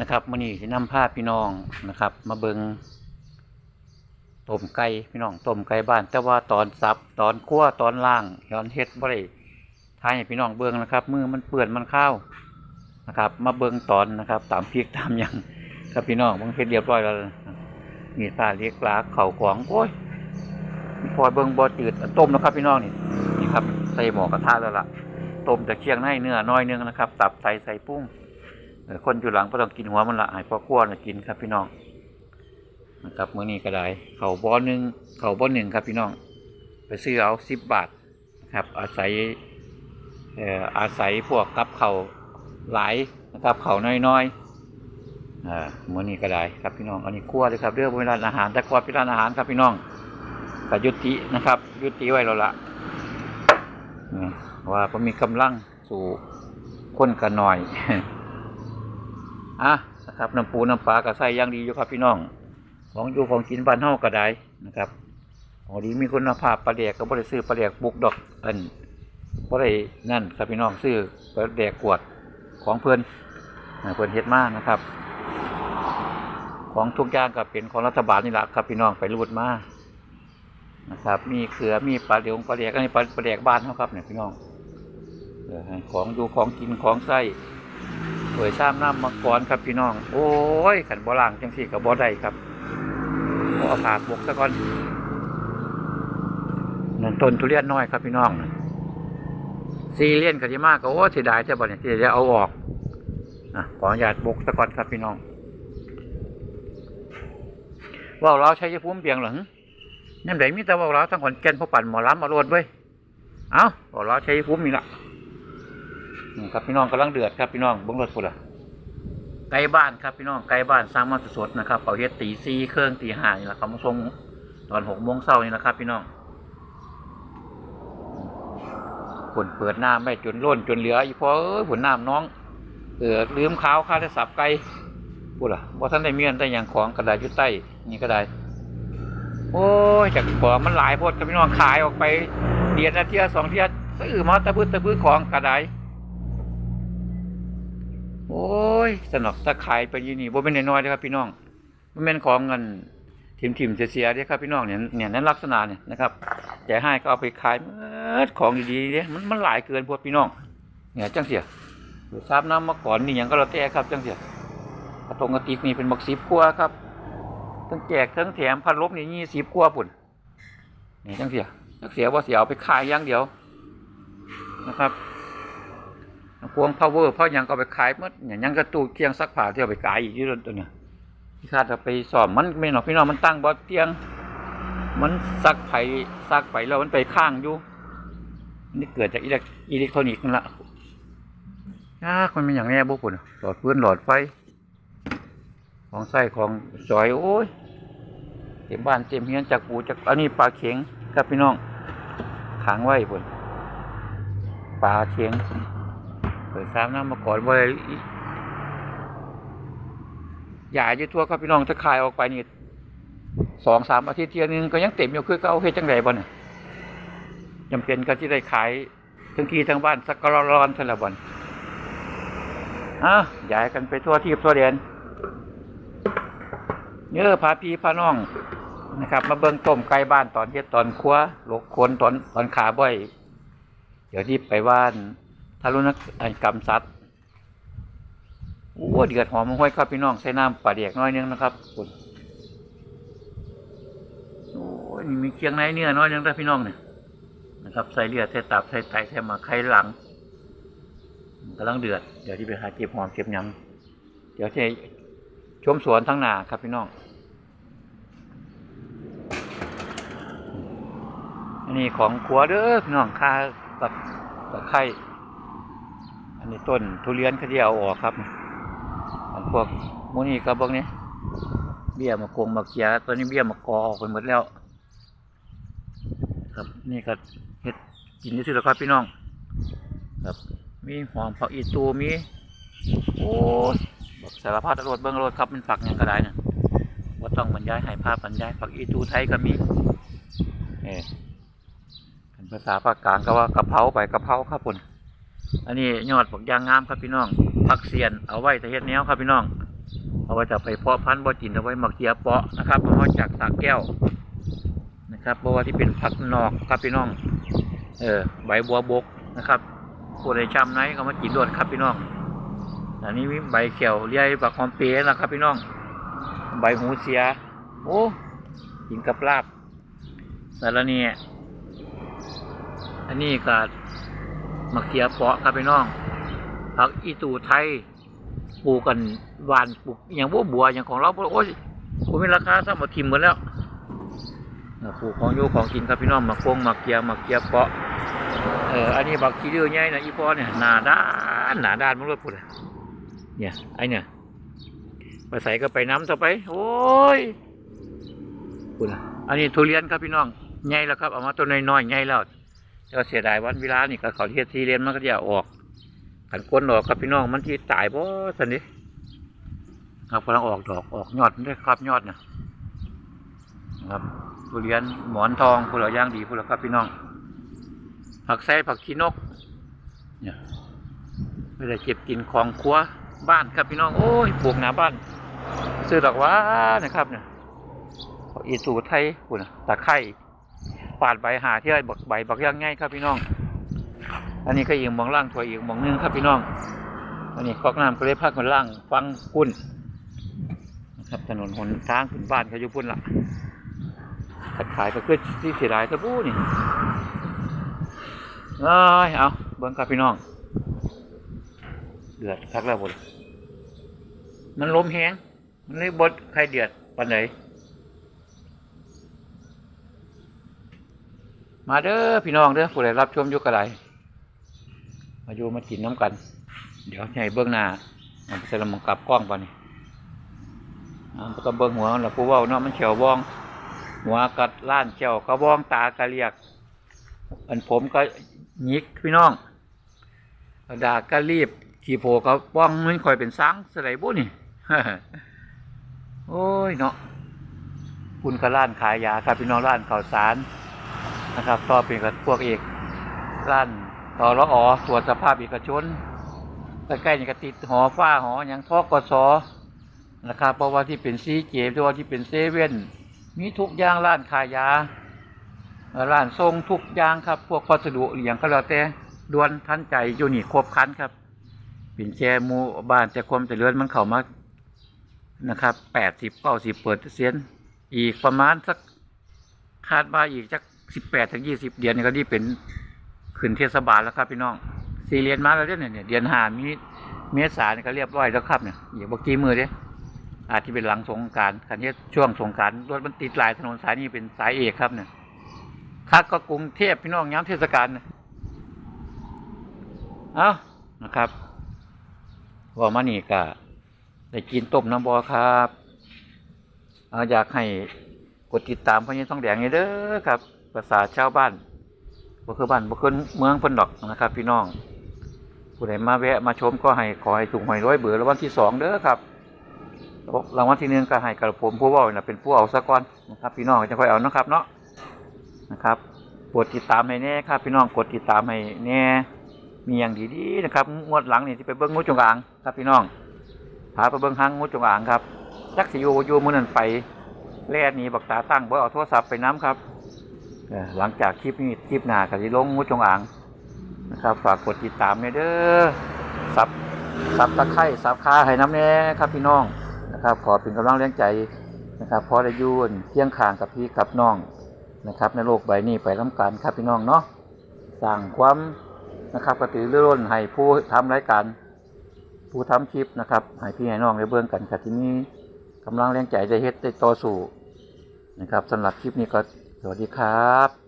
นะครับมื้อนี้สินำพาพี่น้องนะครับ มาเบิงต้มไก่พี่น้องต้มไก่บ้าน แต่ว่าตอนสับตอนคั่วตอนล่างย้อนเฮ็ดบ่ได้ทายให้พี่น้องเบิงนะครับ มือมันเปื้อนมันข้าวนะครับ มาเบิงตอนนะครับ ตามพริกตามยังครับพี่น้องเบิงเฮ็ดเรียบร้อยแล้วมีผ้าเรียกลาเข่าของโอ้ยพอเบิงบ่จืดต้มนะครับ พี่น้องนี่นี่ครับใส่หม้อกระทะแล้วล่ะต้มแต่เคียงในเนื้อน้อยนึงนะครับ ตับใส่ใส่ปุ้ง คนอยู่หลังก็ต้องกินหัวมันละให้พอขั้วนะกินครับพี่น้องนะครับมื้อนี้ก็ได้เขาบอหนึ่งเขาบอหนึ่งครับพี่น้อง ไปซื้อเอาสิบบาทครับอาศัยเอ่ออาศัยพวกกับเขาหลายนะครับเขาน้อยๆอ่ามื้อนี้ก็ได้ครับพี่น้องอันนี้คั่วเลยครับเรื่องเวลานอาหารแต่ก่อนเป็นร้านอาหารครับพี่น้องก็ยุตินะครับ ยุติไว้แล้วละว่าผมมีกำลังสู่คนกันหน่อย อะนะครับน้ำปูน้ำปลากระใส่ย่างดีอยู่ครับพี่น้อง ของอยู่ของกินบ้านเฮาก็ได้นะครับของดีมีคุณภาพปลาแดกก็บ่ได้ซื้อปลาแดกบุกดอกอันบ่ได้นั่นครับพี่น้องซื้อปลาแดกกวดของเพิ่อ่าเพิ่อนเฮ็ดมากนะครับ ของทุกอย่างก็เป็นของรัฐบาลนี่แหละครับพี่น้องไปรูดมานะครับ มีเขือมีปลาเดียวปลาแดกอันนี้ปลาปลาแดกบ้านเฮาครับเนี่ยพี่น้องของอยู่ของกินของใส่ เผยซ้ำน้ำมังกรครับพี่น้อง โอ้ยขันบ่ล่างจังสี่กับบ่ได้ครับเอาผาดบกซะก่อนนั่นต้นทุเรียนน้อยครับพี่น้องซีเลียนกันที่มากก็โอ้เสียดายแต่บ่เนี่ยที่จะเอาออกอะขออนุญาตบกซะก่อนครับพี่น้องว่าเราใช้ยภูมิเบียงหรอหึนั่ไหนมีแต่ว่าเราทั้งขนแกนพวกปั่นหมอล้ำมาโรดเว้ย เอ้าว่าเราใช้ยภูมินี่ละ ครับพี่น้องกำลังเดือดครับพี่น้องเบิ้งรถปุ่นละไก่บ้านครับพี่น้องไก่บ้านสร้างมาสดๆนะครับเอาเฮ็ดตีซีเครื่องตีห้านี่แหละครับมาส่งตอนหกโมงเช้านี่แหละครับ พี่น้องผลเปิดน้ำไม่จนล้นจนเหลืออีพอเอ้ยผลน้ำน้องเออลืมข้าวข้าวได้สับไก่ปุ่นละบ่ท่านได้เมียนได้อย่างของกระดาษยู่ใต้นี่ก็ได้โอ้ยจากของมันหลายพดครับพี่น้องขายออกไปเดียนละเทียสองเทียซื้อมาตะพื้ตะพื้ของกระไดโอ้ยสนอกตะขายไปยี่นี่บ่เป็นน้อยๆเด้อครับพี่น้องมันเป็นของเงินทิมทิมๆเสียๆเด้อครับพี่น้องเนี่ยเนี่ยนั้นลักษณะเนี่ยนะครับแต่ให้ก็เอาไปขายเมิดของดีๆเด้มันมันหลายเกินพวกพี่น้องเนี่ยจังเสียหรือทราบน้ำมาก่อนนี่ยังก็เราแต่ครับจังเสียกระตรงกระติกนี่เป็นบักสิบกว่าครับทั้งแจกทั้งแถมพันลบนี่ยี่สิบกว่าปุ่นนี่จังเสียจังเสียว่าเสียเอาไปขายอย่างเดียวนะครับ พวงพาวเวอร์เพราะยังก็ไปขายหมดอย่างยังกระตู้เกียงซักผ้าที่เอาไปขายอีกที่ตัวเนี่ยที่คาจะไปสอบมันไม่หรอกพี่น้องมันตั้งบ่เตียง มันซักไผ่ซักไปแล้วมันไปข้างอยู่นี่เกิดจากอิเล็กอิเล็กทรอนิกส์นั่นละยากมันเป็นอย่างแนี้บุกปุ่นหลอดพื้นหลอดไฟ ของไส้ของจอยโอ้ยเต็มบ้านเต็มเฮียนจากปูจากอันนี้ปลาเข็งครับพี่น้องขังไว้ปุ่นปลาเข็ง ปิดซ้ำน้ำมาก่อนว่าอะไรหยาอยู่ทั่วครับพี่น้องถ้าขายออกไปนี่สองสามอาทิตย์เทียนึงก็ยังเต็มอยู่คือเก่าเฮ็ดจังไดบ่เนี่ยจำเป็นก็ที่ได้ขายทั้งที่ทั้งบ้านสักกะร้อนเท่าละบ่นอะย้ายกันไปทั่วที่ทั่วเดนเนื้อพาพี่พาน้องนะครับ มาเบิ่งต้มไก่บ้านตอนเฮ็ดตอนครัวลกคนตอนตอนขาบ่อย เดี๋ยวที่ไปว่าน ทารุณกรรมสัตว์โอ้เดือดหอมห้อยครับพี่น้องใส่น้ำปลาเดียกน้อยนึงนะครับคุณโอ้ยนี่มีเคียงในเนื้อน้อยนึงนะพี่น้องเนี่ยนะครับใส่เลือดใส่ตับใส่ไตใส่มาไข่หลังกำลังเดือดเดี๋ยวที่ไปหาเก็บหอมเก็บยังเดี๋ยวที่ชมสวนทั้งหนาครับพี่น้องอันนี้ของขัวเด้อพี่น้องค่าตะตะไคร้ นนี้ต้นทุเรียนเขาที่เอาออกครับอันพวกมูนี่ก็พวกนี้ เบี้ยมะกงมะเขียตอนนี้เบี้ยมะกอออกไปหมดแล้ว ครับนี่ก็เฮ็ดกินที่สุดแล้วครับพี่น้อง ครับ มีหอมผักอีตูมีโอ้ยบอกสารพัดรสเบิ้องรสครับมันผักยังก็ได้นะว่าต้องบรรยายให้ภาพบรรยายผักอีตูไทยก็มีเออภาษาภาคกลางก็ว่ากะเพราไปกะเพราครับคุณ อันนี้ยอดผักยางงามครับพี่น้องผักเสียนเอาไว้แต่เฮ็ดแนวครับพี่น้อง เอาไว้จะไปเพาะพันธุ์บ่จินเอาไว้หมักเกียเปาะนะครับเอามาจากสากแก้วนะครับเพราะว่าที่เป็นผักนอกครับพี่น้อง เออใบบัวบกนะครับผู้ใดชำไหนก็มากินด้วยครับพี่น้อง อันนี้มีใบเขียวเรียบักหอมเปี๊ยนะครับพี่น้อง ใบหูเสีย โอ้กินกับลาบสารเนียอันนี้ก็ มะเขียเปาะครับพี่น้องผักอีตูไทยปลูกกันหวานปลูกอย่างบัวบัวอย่างของเราโอ้ยผมมีราคาซ้ำมาทิมหมดแล้วปลูกของอยู่ของกินครับพี่น้องมะกงมะเกียมะเกียเปาะเอออันนี้บักขี้เดือใหญ่นะอีพอเนี่ยหนาด้านหนาด้านมันเลยพูดอะเนี่ยไอเนี่ยไปใส่ก็ไปน้ำต่อไป โอ้ยพูดอะอันนี้ทุเรียนครับพี่น้องใหญ่แล้วครับเอามาต้นน้อยๆใหญ่แล้ว แต่ว่าเสียดายวันเวลานี่ก็เขาเทียดทีเรียนมันก็จะออกขันก้นออกครับพี่น้องมันที่ตายบ่สันนี้ครับกำลังออกดอกออกยอดด้วยครับยอดนะครับทุเรียนหมอนทองพวกเราย่างดีพวกเราครับพี่น้อง ผักไส้ผักขี้นก เนี่ยไม่ได้เก็บกินของครัวบ้านครับพี่น้องโอ้ยปลูกหนาบ้าน ซื้อดอกว่านะครับเนี่ยอีสูไทยคุณนตะไคร้ ปาดใบหาที่ไอ้บักใบบักย่างง่ายครับพี่น้อง อันนี้ก็อีกหมองล่างถวยอีกหมองนึงครับพี่น้อง อันนี้ก๊อกน้ำก็เลยพักมันล่างฟังกุ้นนะครับถนนหนทางขึ้นบ้านเขาอยู่พุ่นละขัดขายก็คือที่เสียดายตะบูนี่เอ้ยเอาเบิ้งครับพี่น้อง เดือดคักแล้วบุญมันล้มแหงมันเลยบดใครเดือดปันไหน มาเด้อพี่น้องเด้อผู้ใดรับชมอยู่กระไดมาอยู่มากินน้ำกัน เดี๋ยวให้เบื้องหน้าเอาไปใส่ละมังกลับกล้องไปนี่อ่าก็เบื้องหัวแล้วผู้ว่าเนาะมันเฉียวบ้อง หัวกัดล้านเฉียวกระบ้องตากระเรียก อันผมก็ยิกพี่น้องดากก็รีบขี่โผก็บ้องมันค่อยเป็นสังสไลบุนี่โอ้ยเนาะคุณก็ร้านขายยาครับพี่น้องร้านข้าวสาร นะครับต่อเป็นกับพวกเอกร้านต่อรอตรวจสภาพเอกชนใกล้ๆนี่ก็ติดหอฟ้าหออย่างทอกสนะครับเพราะว่าที่เป็นซีเจด้วยว่าที่เป็นเซเว่นมีทุกอย่างร้านขายยาเอ่อร้านทรงทุกอย่างครับ พวกพัสดุอหย่างก็แล้วแต่ด่วนทันใจอยู่นี่ครบคันครับเป็นแชหมูบ้านแต่ความเจริญมันเข้ามานะครับแปดสิบเก้าสิบเปิดเสียนอีกประมาณสักคาดว่าอีกสัก สิบแปดถึงยี่สิบเดือนนี่ก็นี่เป็นขึ้นเทศบาลแล้วครับพี่น้องสี่เรียนมาแล้วเด้อเนี่ยเนี่ยเดือนหามีเมษาเนี่ยก็เรียบร้อยแล้วครับเนี่ยอย่าบอกกี้มือเด้อาจจะเป็นหลังสงการคันนี้ช่วงสงการรถมันติดหลายถนนสายนี้เป็นสายเอกครับเนี่ยคักก็กรุงเทพพี่น้องย้ำเทศกาลนะเอานะครับว่ามานี่ก็ได้กินต้มน้ำบอครับเออยากให้กดติดตามพญาทองแดงนี่เด้อครับ ภาษาชาวบ้านบ่คือบ้านบ่คือเมืองเพิ่นดอกนะครับ พี่น้อง ผู้ใดมาแวะมาชมก็ให้ขอให้ถูกหวยร้อยเบื่อรางวัลที่สองเด้อครับรางวัลที่หนึ่งก็ให้กับผมผู้ว่าน่ะเป็นผู้เอาซะก่อนนะครับ พี่น้องจะค่อยเอานะครับเนาะนะครับกดติดตามให้แน่ครับ พี่น้องกดติดตามให้แน่มีอย่างดีๆนะครับงวดหลังนี่ที่ไปเบิ้งงูจงอางครับพี่น้องพาไปเบิ้งหางงูจงอางครับจักสิอยู่บ่อยู่มื้อนั้นไปแล่หนีบักตาตั้งบ่เอาโทรศัพท์ไปน้ำครับ หลังจากคลิปนี้คลิปหน้าก็จะลงงูจงอางนะครับ ฝากกดติดตามเนี่ยเด้อซับซับตะไคร้ซับคาให้น้ำแน่ครับพี่น้องนะครับขอเป็นกำลังแรงใจนะครับพอได้อยูนเที่ยงข้างกับพี่กับน้องนะครับ ในโลกใบนี้ไปล้ำกันครับพี่น้องเนาะสร้างความนะครับกระตือรือร้นให้ผู้ทำรายการผู้ทำคลิปนะครับให้พี่ให้น้องได้เบิ่งกันครับที่นี้กำลังแรงใจได้เฮ็ดได้ต่อสู้นะครับสำหรับคลิปนี้ก็ สวัสดีครับ